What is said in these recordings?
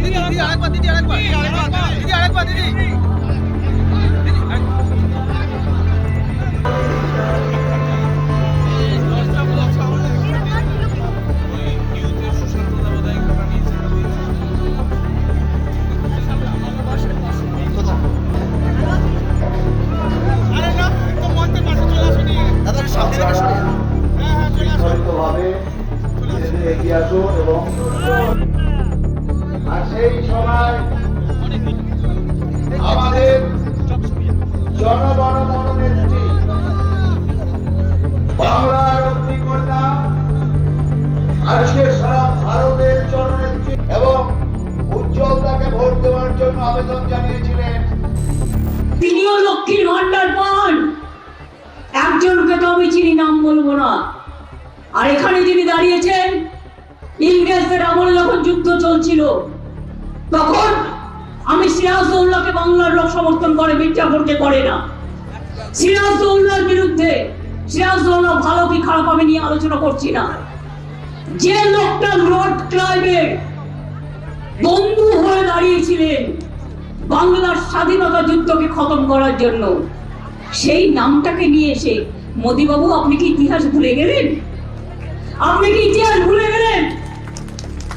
দিদি দিদি দিদি আরেকবার দিদি আরেকবার দিদি আরেকবার দিদি আবেদন জানিয়েছিলেন। তিনিও লক্ষ্মীর ভান্ডার পান। একজনকে তো আমি চিনি, নাম বলব না। আর এখানে যিনি দাঁড়িয়েছেন, ইংরেজদের আমলে যখন যুদ্ধ চলছিল, তখন আমি সিরাজদৌল্লাকে বাংলার লোক সমর্থন করে মির্জাফরকে করে না। সিরাজদৌল্লার বিরুদ্ধে সিরাজদৌল্লা ভালো কি খারাপ আমি নিয়ে আলোচনা করছি না। যে লোকটা লর্ড ক্লাইভের বন্ধু হয়ে দাঁড়িয়েছিলেন বাংলার স্বাধীনতা যুদ্ধকে খতম করার জন্য। সেই নামটাকে নিয়ে এসে মোদিবাবু, আপনি কি ইতিহাস ভুলে গেলেন? আপনি কি ইতিহাস ভুলে গেলেন?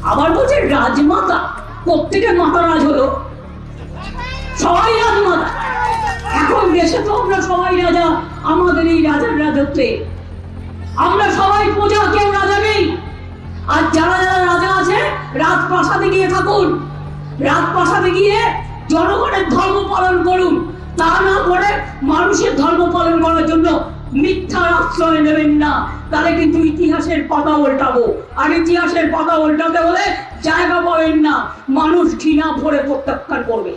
আবার বলছে, রাজমাতা, প্রত্যেকের মাতা রাজ হলো। সবাই রাজমাতা। এখন দেশে তো আমরা সবাই রাজা, আমাদের এই রাজার রাজত্বে। আমরা সবাই প্রজা, কেউ রাজা নেই। আর যারা যারা রাজা আছে, রাজপ্রাসাদে গিয়ে থাকুন। রাজপ্রাসাদে গিয়ে জনগণের ধর্ম পালন করুন। তা না করে মানুষের ধর্ম পালন করার জন্য মিথ্যার আশ্রয় নেবেন না। তাহলে কিন্তু ইতিহাসের পাতা উল্টাবো। আর ইতিহাসের পাতা উল্টাতে হলে জায়গা পাবেন না। মানুষ ঘৃণা ভরে প্রত্যাখ্যান করবে।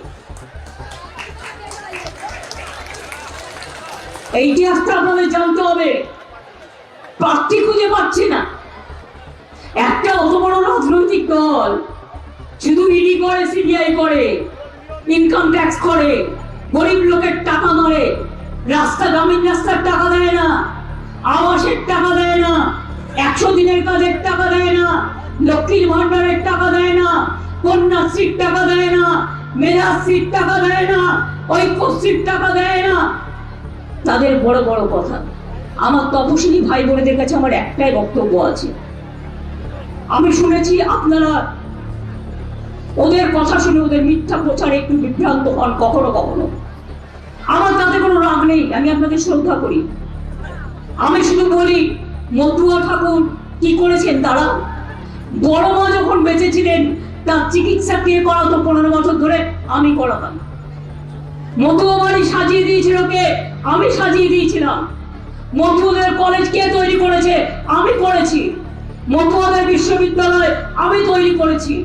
এই ইতিহাসটা আপনাদের জানতে হবে। প্রার্থী খুঁজে পাচ্ছি না। একটা অত বড় রাজনৈতিক দল। শুধু ইডি করে, সিবিআই ইনকাম ট্যাক্স করে, গরিব লোকের টাকা মারে রাস্তা, গ্রামীণ রাস্তার টাকা দেয় না, আবাসের টাকা দেয় না, একশো দিনের কাজের টাকা দেয় না, লক্ষ্মীর ভান্ডারের টাকা দেয় না, কন্যাশ্রীর টাকা দেয় না মেধাশ্রীর টাকা দেয় না, ঐক্যশ্রীর টাকা দেয় না। তাদের বড় বড় কথা, আমার তপশিলি ভাই বোনেদের কাছে আমার একটাই বক্তব্য আছে। আমি শুনেছি আপনারা ওদের কথা শুনে ওদের মিথ্যা প্রচারে একটু বিভ্রান্ত হন কখনো কখনো। আমার তাতে কোনো রাগ নেই, আমি আপনাদের শ্রদ্ধা করি। আমি শুধু বলি, মতুয়া ঠাকুর, কি করেছেন তারা? বড় মা যখন বেঁচে ছিলেন তার চিকিৎসা কে করাতো পনেরো বছর ধরে? আমি করাতাম। মতুয়া বাড়ি সাজিয়ে দিয়েছিল কে? আমি সাজিয়ে দিয়েছিলাম। মতুয়াদের কলেজ কে তৈরি করেছে? আমি করেছি। মতুয়াদের বিশ্ববিদ্যালয় আমি তৈরি করেছি।